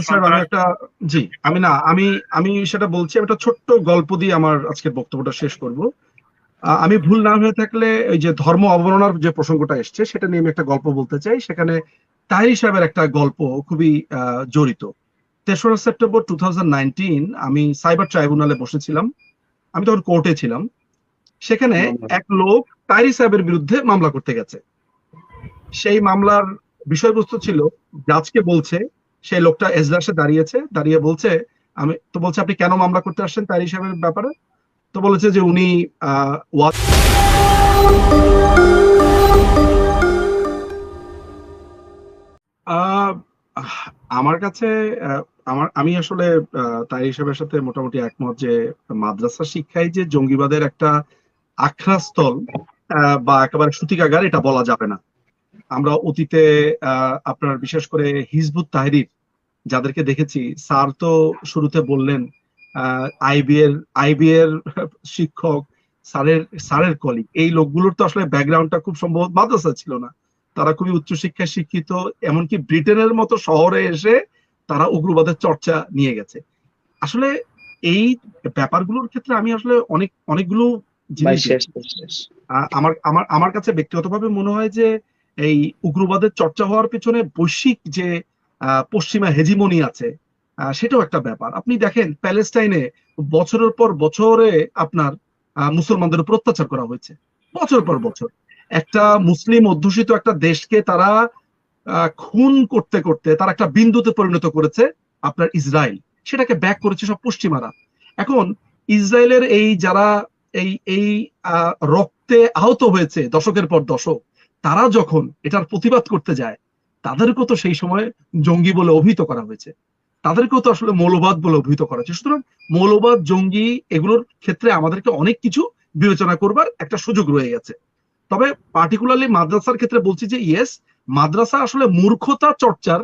Sir আমি একটা জি আমি না আমি আমি সেটা বলছি একটা ছোট্ট গল্প দিয়ে আমার আজকের বক্তব্যটা শেষ করব। আমি ভুল না হয়ে থাকলে ওই যে ধর্ম অবমাননার যে প্রসঙ্গটা এসছে সেটা নিয়ে আমি একটা গল্প বলতে চাই। সেখানে তাহির সাহেবের একটা গল্প খুবই জড়িত। তেসরা সেপ্টেম্বর টু আমি সাইবার ট্রাইব্যুনালে বসেছিলাম। আমি তখন কোর্টে ছিলাম। সেখানে এক লোক তাইরি সাহেবের বিরুদ্ধে মামলা করতে গেছে। সেই মামলার বিষয়বস্তু ছিল জাজকে বলছে সেই লোকটা এজলাসে দাঁড়িয়েছে, দাঁড়িয়ে বলছে, আমি, তো বলছে, আপনি কেন মামলা করতে আসছেন তাইরি সাহেবের ব্যাপারে? তো বলেছে যে উনি আমার কাছে আমার, আমি আসলে তাই হিসাবের সাথে মোটামুটি একমত যে মাদ্রাসা শিক্ষায় যে জঙ্গিবাদের একটা আখড়াস্থল বা একেবারে সূতিকাগার, এটা বলা যাবে না। আমরা অতীতে আহ, আপনার বিশেষ করে হিজবুত তাহরির যাদেরকে দেখেছি স্যার তো শুরুতে বললেন আইবি এর আইবি এর শিক্ষক স্যারের স্যারের কলিগ এই লোকগুলোর তো আসলে ব্যাকগ্রাউন্ডটা খুব সম্ভবত মাদ্রাসা ছিল না। তারা খুবই উচ্চশিক্ষায় শিক্ষিত এমনকি ব্রিটেনের মতো শহরে এসে তারা উগ্রবাদের চর্চা নিয়ে গেছে। আসলে এই ব্যাপারগুলোর ক্ষেত্রে আমি আসলে অনেক অনেকগুলো জিনিস আমার আমার আমার কাছে ব্যক্তিগতভাবে মনে হয় যে এই উগ্রবাদের চর্চা হওয়ার পেছনে বৈশ্বিক যে পশ্চিমা হেজিমনি আছে সেটাও একটা ব্যাপার। আপনি দেখেন, প্যালেস্টাইনে বছরের পর বছরে আপনার মুসলমানদের উপর অত্যাচার করা হয়েছে। বছর পর বছর। একটা মুসলিম অধ্যুষিত একটা দেশকে তারা খুন করতে করতে তারা একটা বিন্দুতে পরিণত করেছে আপনার ইসরায়েল। সেটাকে ব্যাক করেছে সব পশ্চিমারা। এখন ইসরায়েলের এই যারা, এই এই রক্তে আহত হয়েছে দশকের পর দশক তারা যখন এটার প্রতিবাদ করতে যায়, তাদেরকেও তো সেই সময় জঙ্গি বলে অভিহিত করা হয়েছে। তাদেরকেও তো আসলে মৌলবাদ বলে অভিহিত করা হয়েছে। সুতরাং মৌলবাদ, জঙ্গি এগুলোর ক্ষেত্রে আমাদেরকে অনেক কিছু বিবেচনা করবার একটা সুযোগ রয়ে গেছে। তবে পার্টিকুলারলি মাদ্রাসার ক্ষেত্রে বলছি যে ইয়েস মাদ্রাসা আসলে মূর্খতা চর্চার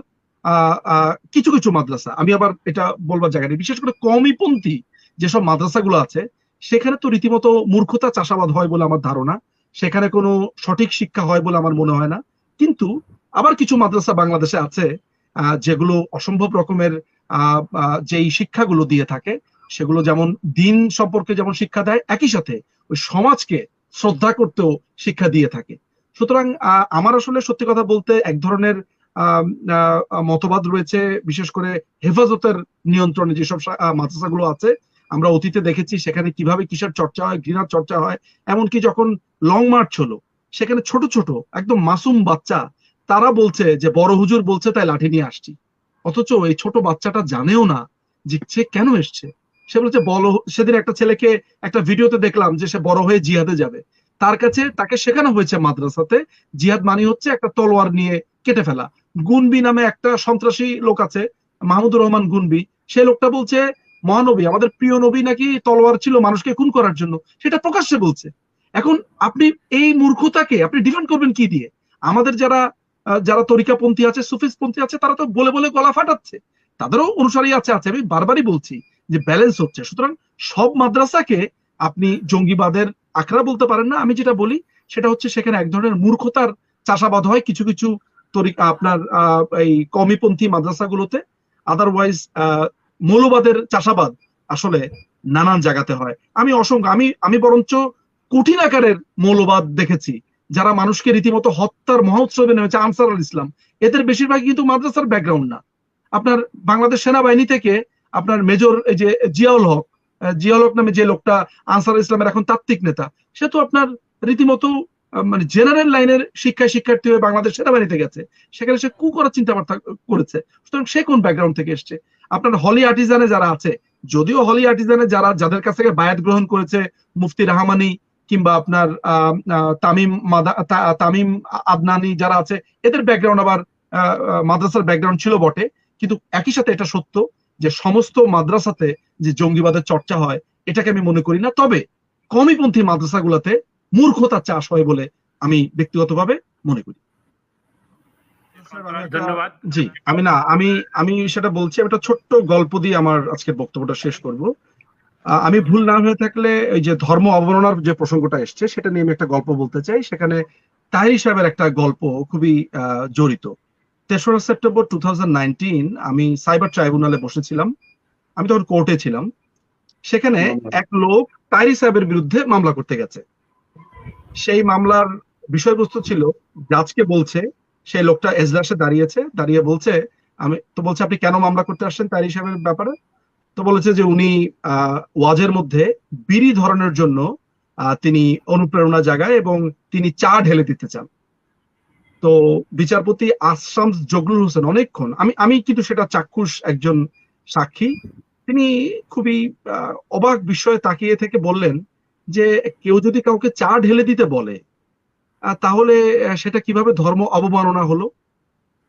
কিছু কিছু মাদ্রাসা। আমি আবার এটা বলবার জায়গা নেই। বিশেষ করে কমিপন্থী যেসব মাদ্রাসাগুলো আছে, সেখানে তো রীতিমতো মূর্খতা চাষাবাদ হয় বলে আমার ধারণা। সেখানে কোনো সঠিক শিক্ষা হয় বলে আমার মনে হয় না। কিন্তু আবার কিছু মাদ্রাসা বাংলাদেশে আছে যেগুলো অসম্ভব রকমের যেই শিক্ষাগুলো দিয়ে থাকে, সেগুলো যেমন দিন সম্পর্কে যেমন শিক্ষা দেয়, একই সাথে ওই সমাজকে শ্রদ্ধা করতেও শিক্ষা দিয়ে থাকে। সুতরাং আমার আসলে সত্যি কথা বলতে এক ধরনের মতবাদ রয়েছে, বিশেষ করে হেফাজতের নিয়ন্ত্রণে যেসব মাদ্রাসাগুলো আছে আমরা অতীতে দেখেছি সেখানে কীভাবে কিসের চর্চা হয়, ঘৃণার চর্চা হয়, এমনকি যখন লং মার্চ হলো, সেখানে ছোট ছোট, একদম মাসুম বাচ্চা, তারা বলছে যে, বড় হুজুর বলছে তাই লাঠি নিয়ে আসছি। অথচ এই ছোট বাচ্চাটা জানেও না যে সে কেন এসছে। সে বলছে বড় সেদিন একটা ছেলেকে একটা ভিডিওতে দেখলাম যে সে বড় হয়ে জিহাদে যাবে। তার কাছে, তাকে শেখানো হয়েছে মাদ্রাসাতে, জিহাদ মানে হচ্ছে একটা তলোয়ার নিয়ে কেটে ফেলা। গুনবি নামে একটা সন্ত্রাসী লোক আছে, মাহমুদুর রহমান গুনবি। সে লোকটা বলছে মহানবী, আমাদের প্রিয় নবী নাকি তলোয়ার ছিল মানুষকে খুন করার জন্য, সেটা প্রকাশ্যে বলছে। এখন আপনি এই মূর্খতাকে আপনি ডিফেন্ড করবেন কি দিয়ে? আমাদের যারা যারা তরিকাপন্থী আছে সুফিসপন্থী আছে, তারা তো বলে বলে গলা ফাটাচ্ছে। তাদেরও অনুসারী আছে আছে, আমি বারবারই বলছি যে ব্যালেন্স হচ্ছে। সুতরাং সব মাদ্রাসাকে আপনি জঙ্গিবাদের আখড়া বলতে পারেন না। আমি যেটা বলি, সেটা হচ্ছে সেখানে এক ধরনের মূর্খতার চাষাবাদ হয় কিছু কিছু তরিকা আপনার এই কমিপন্থী মাদ্রাসাগুলোতে। আদারওয়াইজ মৌলবাদের চাষাবাদ আসলে নানান জায়গাতে হয়। আমি অসংখ্য আমি আমি বরঞ্চ কঠিন আকারের মৌলবাদ দেখেছি, যারা মানুষকে রীতিমতো হত্যার মহোৎসবে নেমেছে, আনসার আল ইসলাম। এদের বেশিরভাগ কিন্তু মাদ্রাসার ব্যাকগ্রাউন্ড না। আপনার বাংলাদেশ সেনাবাহিনী থেকে আপনার মেজর এই যে জিয়াউল হক জিয়াউল হক নামে যে লোকটা আনসার ইসলামের এখন তাত্ত্বিক নেতা, সে তো আপনার রীতিমতো মানে জেনারেল লাইনের শিক্ষায় শিক্ষার্থী হয়ে বাংলাদেশ সেনাবাহিনীতে গেছে। সেখানে সে কু করার চিন্তা ভাবনা করেছে। সুতরাং সে কোন ব্যাকগ্রাউন্ড থেকে এসছে? আপনার হলি আর্টিজানে যারা আছে, যদিও হলি আর্টিজানে যারা, যাদের কাছ থেকে বায়াত গ্রহণ করেছে মুফতি রাহমানি কিংবা আপনার তামিম মাদা- তামিম আদনানি যারা আছে, এদের ব্যাকগ্রাউন্ড আবার মাদ্রাসার ব্যাকগ্রাউন্ড ছিল বটে। কিন্তু একই সাথে এটা সত্য যে সমস্ত মাদ্রাসাতে যে জঙ্গিবাদের চর্চা হয়, এটাকে আমি মনে করি না। তবে কমিপন্থী মাদ্রাসাগুলোতে মূর্খতার চাষ হয় বলে আমি ব্যক্তিগতভাবে মনে করি। ধন্যবাদ। জি আমি না আমি আমি সেটা বলছি একটা ছোট্ট গল্প দিয়ে আমার আজকের বক্তব্যটা শেষ করব। আহ, আমি ভুল না হয়ে থাকলে এই যে ধর্ম অবমাননার যে প্রসঙ্গটা এসছে সেটা নিয়ে আমি একটা গল্প বলতে চাই। সেখানে তাহির সাহেবের একটা গল্প খুবই আহ, জড়িত। তেসরা সেপ্টেম্বর টু আমি সাইবার ট্রাইব্যুনালে বসেছিলাম। আমি তখন কোর্টে ছিলাম। সেখানে এক লোক তাইরি সাহেবের বিরুদ্ধে মামলা করতে গেছে। সেই মামলার বিষয়বস্তু ছিল জাজকে বলছে সেই লোকটা এজলাসে দাঁড়িয়েছে, দাঁড়িয়ে বলছে, আমি তো বলছে, আপনি কেন মামলা করতে আসছেন তার সাহেবের ব্যাপারে? তো বলেছে যে উনি ওয়াজের মধ্যে বিড়ি ধরনের জন্য তিনি অনুপ্রেরণা জাগায় এবং তিনি চা ঢেলে দিতে চান। তো বিচারপতি আশরাম জগলুল হোসেন অনেকক্ষণ আমি আমি কিন্তু সেটা চাক্ষুষ একজন সাক্ষী। তিনি খুবই অবাক বিষয়ে তাকিয়ে থেকে বললেন যে কেউ যদি কাউকে চা ঢেলে দিতে বলে তাহলে সেটা কীভাবে ধর্ম অবমাননা হলো?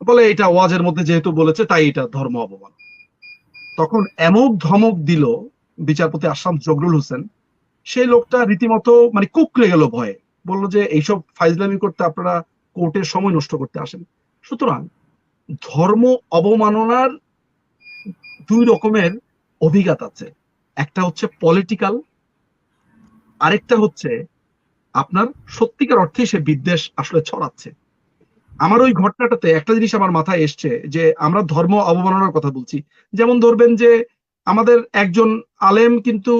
বলে এটা ওয়াজের মধ্যে যেহেতু বলেছে, তাই এটা ধর্ম অবমান তখন এমক ধমক দিল বিচারপতি আসাম জগরুল হোসেন। সেই লোকটা রীতিমতো মানে কুকড়ে গেল ভয়ে। বলল যে, এইসব ফাইজলামি করতে আপনারা কোর্টের সময় নষ্ট করতে আসেন। সুতরাং ধর্ম অবমাননার দুই রকমের অভিজ্ঞতা আছে। একটা হচ্ছে পলিটিক্যাল আরেকটা হচ্ছে আপনার সত্যিকার অর্থে সে বিদ্বেষ আসলে ছড়াচ্ছে। আমার ওই ঘটনাটাতে একটা জিনিস আমার মাথায় এসছে যে আমরা ধর্ম অবমাননার কথা বলছি। যেমন ধরবেন যে আমাদের একজন আলেম কিন্তু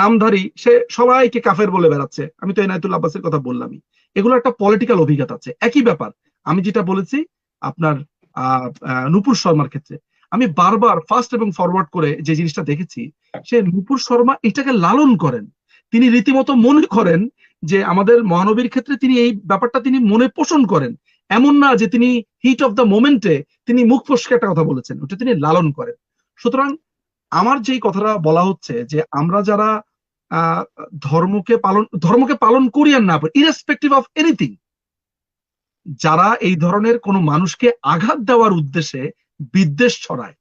নামধারী সে সবাইকে কাফের বলে বেড়াচ্ছে। আমি তো এনায়তুল্লাহ আব্বাসের কথা বললামই। এগুলো একটা পলিটিক্যাল অভিজ্ঞতা আছে। একই ব্যাপার আমি যেটা বলেছি আপনার আহ, নুপুর শর্মার ক্ষেত্রে। আমি বারবার ফার্স্ট এবং ফরওয়ার্ড করে যে জিনিসটা দেখেছি সে নুপুর শর্মা এটাকে লালন করেন। তিনি রীতিমতো মনে করেন যে আমাদের মহানবীর ক্ষেত্রে তিনি এই ব্যাপারটা তিনি মনে পোষণ করেন। এমন না যে তিনি হিট অফ দ্য মোমেন্টে তিনি মুখ ফসকে একটা কথা বলেছেন, ওটা তিনি লালন করেন। সুতরাং আমার যেই কথাটা বলা হচ্ছে যে আমরা যারা ধর্মকে পালন ধর্মকে পালন করি আর না ইরেসপেক্টিভ অফ এনিথিং যারা এই ধরনের কোনো মানুষকে আঘাত দেওয়ার উদ্দেশ্যে বিদ্বেষ ছড়ায়,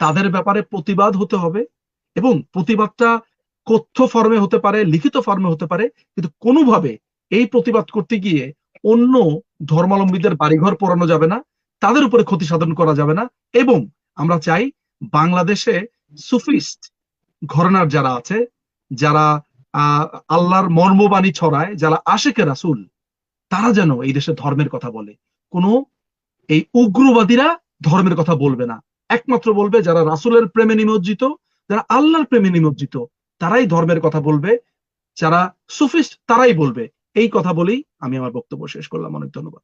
তাদের ব্যাপারে প্রতিবাদ হতে হবে এবং প্রতিবাদটা কথ্য ফর্মে হতে পারে, লিখিত ফর্মে হতে পারে, কিন্তু কোনোভাবে এই প্রতিবাদ করতে গিয়ে অন্য ধর্মাবলম্বীদের বাড়িঘর পোড়ানো যাবে না, তাদের উপরে ক্ষতি সাধন করা যাবে না, এবং আমরা চাই বাংলাদেশে সুফিস্ট ঘরানার যারা আছে, যারা আহ আল্লাহর মর্মবাণী ছড়ায়, যারা আশেকে রাসুল, তারা যেন এই দেশে ধর্মের কথা বলে। কোনো এই উগ্রবাদীরা ধর্মের কথা বলবে না। একমাত্র বলবে যারা রাসুলের প্রেমে নিমজ্জিত, যারা আল্লাহর প্রেমে নিমজ্জিত তারাই ধর্মের কথা বলবে, যারা সুফিস্ট তারাই বলবে। এই কথা বলেই আমি আমার বক্তব্য শেষ করলাম। অনেক ধন্যবাদ।